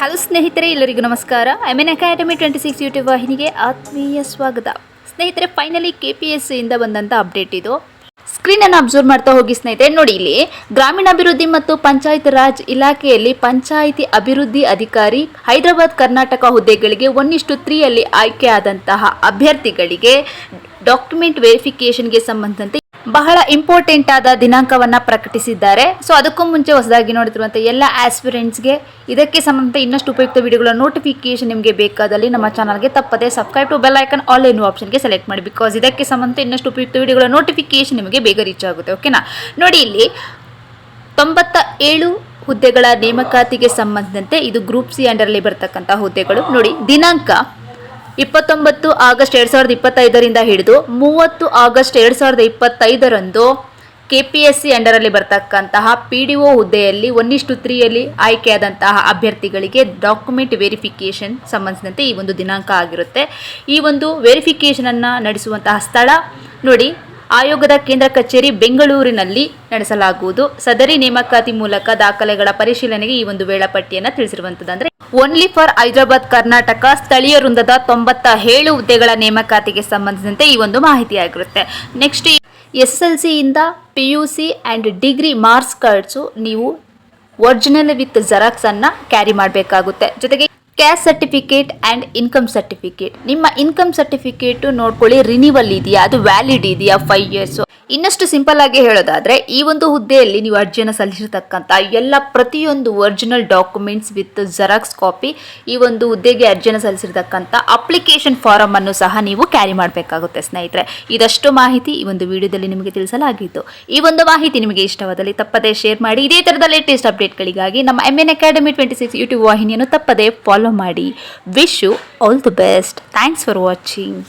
Hello ಸ್ನೇಹಿತರೆ, ಎಲ್ಲರಿಗೂ ನಮಸ್ಕಾರ. N academy twenty six YouTube ವಾಹಿನಿಗೆ ಆತ್ಮೀಯ ಸ್ವಾಗತ. ಸ್ನೇಹಿತರೆ ಫೈನಲಿ ಕೆ ಪಿ ಎಸ್ ಇಂದ ಬಂದಂಥ ಅಪ್ಡೇಟ್ ಇದು. ಸ್ಕ್ರೀನ್ ಅನ್ನು ಅಬ್ಸರ್ವ್ ಮಾಡ್ತಾ ಹೋಗಿ ಸ್ನೇಹಿತರೆ, ನೋಡಿ ಇಲ್ಲಿ. ಗ್ರಾಮೀಣಾಭಿವೃದ್ಧಿ ಮತ್ತು ಪಂಚಾಯತ್ ರಾಜ್ ಇಲಾಖೆಯಲ್ಲಿ ಪಂಚಾಯಿತಿ ಅಭಿವೃದ್ಧಿ ಅಧಿಕಾರಿ ಹೈದರಾಬಾದ್ ಕರ್ನಾಟಕ ಹುದ್ದೆಗಳಿಗೆ ಒನ್ ಇಷ್ಟು ತ್ರೀಯಲ್ಲಿ ಆಯ್ಕೆಯಾದಂತಹ ಅಭ್ಯರ್ಥಿಗಳಿಗೆ ಡಾಕ್ಯುಮೆಂಟ್ ವೆರಿಫಿಕೇಷನ್ಗೆ ಸಂಬಂಧಂತೆ ಬಹಳ ಇಂಪಾರ್ಟೆಂಟ್ ಆದ ದಿನಾಂಕವನ್ನ ಪ್ರಕಟಿಸಿದ್ದಾರೆ. ಸೊ ಅದಕ್ಕೂ ಮುಂಚೆ ಹೊಸದಾಗಿ ನೋಡುತ್ತಿರುವಂಥ ಎಲ್ಲ ಆಸ್ಪಿರೆಂಟ್ಸ್ಗೆ ಇದಕ್ಕೆ ಸಂಬಂಧ ಇನ್ನಷ್ಟು ಉಪಯುಕ್ತ ವಿಡಿಯೋಗಳ ನೋಟಿಫಿಕೇಶನ್ ನಿಮಗೆ ಬೇಕಾದಲ್ಲಿ ನಮ್ಮ ಚಾನಲ್ಗೆ ತಪ್ಪದೆ subscribe to bell icon all ಎನ್ನುವ ಆಪ್ಷನ್ಗೆ ಸೆಲೆಕ್ಟ್ ಮಾಡಿ. ಬಿಕಾಸ್ ಇದಕ್ಕೆ ಸಂಬಂಧ ಇನ್ನಷ್ಟು ಉಪಯುಕ್ತ ವಿಡಿಯೋಗಳ ನೋಟಿಫಿಕೇಶನ್ ನಿಮಗೆ ಬೇಗ ರೀಚ್ ಆಗುತ್ತೆ ಓಕೆನಾ ನೋಡಿ ಇಲ್ಲಿ ತೊಂಬತ್ತ ಏಳು ಹುದ್ದೆಗಳ ನೇಮಕಾತಿಗೆ ಸಂಬಂಧಿಸಿದಂತೆ ಇದು ಗ್ರೂಪ್ ಸಿ ಅಂಡರಲ್ಲಿ ಬರ್ತಕ್ಕಂಥ ಹುದ್ದೆಗಳು. ನೋಡಿ, ದಿನಾಂಕ ಇಪ್ಪತ್ತೊಂಬತ್ತು ಆಗಸ್ಟ್ ಎರಡು ಸಾವಿರದ ಇಪ್ಪತ್ತೈದರಿಂದ ಹಿಡಿದು ಮೂವತ್ತು ಆಗಸ್ಟ್ ಎರಡು ಸಾವಿರದ ಇಪ್ಪತ್ತೈದರಂದು ಕೆ ಪಿ ಎಸ್ ಸಿ ಅಂಡರಲ್ಲಿ ಬರ್ತಕ್ಕಂತಹ ಪಿ ಡಿ ಒ ಹುದ್ದೆಯಲ್ಲಿ ಒನ್ನಿಷ್ಟು ತ್ರೀಯಲ್ಲಿ ಆಯ್ಕೆಯಾದಂತಹ ಅಭ್ಯರ್ಥಿಗಳಿಗೆ ಡಾಕ್ಯುಮೆಂಟ್ ವೆರಿಫಿಕೇಷನ್ ಸಂಬಂಧಿಸಿದಂತೆ ಈ ಒಂದು ದಿನಾಂಕ ಆಗಿರುತ್ತೆ. ಈ ಒಂದು ವೆರಿಫಿಕೇಷನನ್ನು ನಡೆಸುವಂತಹ ಸ್ಥಳ ನೋಡಿ, ಆಯೋಗದ ಕೇಂದ್ರ ಕಚೇರಿ ಬೆಂಗಳೂರಿನಲ್ಲಿ ನಡೆಸಲಾಗುವುದು. ಸದರಿ ನೇಮಕಾತಿ ಮೂಲಕ ದಾಖಲೆಗಳ ಪರಿಶೀಲನೆಗೆ ಈ ಒಂದು ವೇಳಾಪಟ್ಟಿಯನ್ನು ತಿಳಿಸಿರುವಂಥದ್ದು ಅಂದ್ರೆ ಓನ್ಲಿ ಫಾರ್ ಹೈದರಾಬಾದ್, ಕರ್ನಾಟಕ ಸ್ಥಳೀಯ ವೃಂದದ ತೊಂಬತ್ತ ಏಳು ಹುದ್ದೆಗಳ ನೇಮಕಾತಿಗೆ ಸಂಬಂಧಿಸಿದಂತೆ ಈ ಒಂದು ಮಾಹಿತಿಯಾಗಿರುತ್ತೆ. Next S L ಸಿಯಿಂದ P U C and degree marks cards ನೀವು ಒರಿಜಿನಲ್ ವಿತ್ ಜೆರಾಕ್ಸನ್ನು ಕ್ಯಾರಿ ಮಾಡಬೇಕಾಗುತ್ತೆ. ಜೊತೆಗೆ caste certificate and income certificate ನಿಮ್ಮ ಇನ್ಕಮ್ ಸರ್ಟಿಫಿಕೇಟು ನೋಡ್ಕೊಳ್ಳಿ ರಿನಿವಲ್ ಇದೆಯಾ? ಅದು ವ್ಯಾಲಿಡ್ ಇದೆಯಾ? ಫೈವ್ ಇಯರ್ಸ್ ಇನ್ನಷ್ಟು ಸಿಂಪಲ್ ಆಗಿ ಹೇಳೋದಾದ್ರೆ, ಈ ಒಂದು ಹುದ್ದೆಯಲ್ಲಿ ನೀವು ಅರ್ಜಿಯನ್ನು ಸಲ್ಲಿಸಿರ್ತಕ್ಕಂಥ ಎಲ್ಲ ಪ್ರತಿಯೊಂದು original documents with xerox copy ಈ ಒಂದು ಹುದ್ದೆಗೆ ಅರ್ಜಿಯನ್ನು ಸಲ್ಲಿಸಿರ್ತಕ್ಕಂಥ ಅಪ್ಲಿಕೇಶನ್ ಫಾರಮ್ ಅನ್ನು ಸಹ ನೀವು ಕ್ಯಾರಿ ಮಾಡಬೇಕಾಗುತ್ತೆ ಸ್ನೇಹಿತರೆ. ಇದಷ್ಟು ಮಾಹಿತಿ ಈ ಒಂದು ವಿಡಿಯೋದಲ್ಲಿ ನಿಮಗೆ ತಿಳಿಸಲಾಗಿತ್ತು ಈ ಒಂದು ಮಾಹಿತಿ ನಿಮಗೆ ಇಷ್ಟವಾದಲ್ಲಿ ತಪ್ಪದೇ ಶೇರ್ ಮಾಡಿ. ಇದೇ ಥರದ ಲೇಟೆಸ್ಟ್ ಅಪ್ಡೇಟ್ಗಳಿಗಾಗಿ ನಮ್ಮ M N academy twenty six YouTube ವಾಹಿನಿಯನ್ನು ತಪ್ಪದೇ ಫಾಲೋ ಮಾಡಿ. Wish you all the best thanks for watching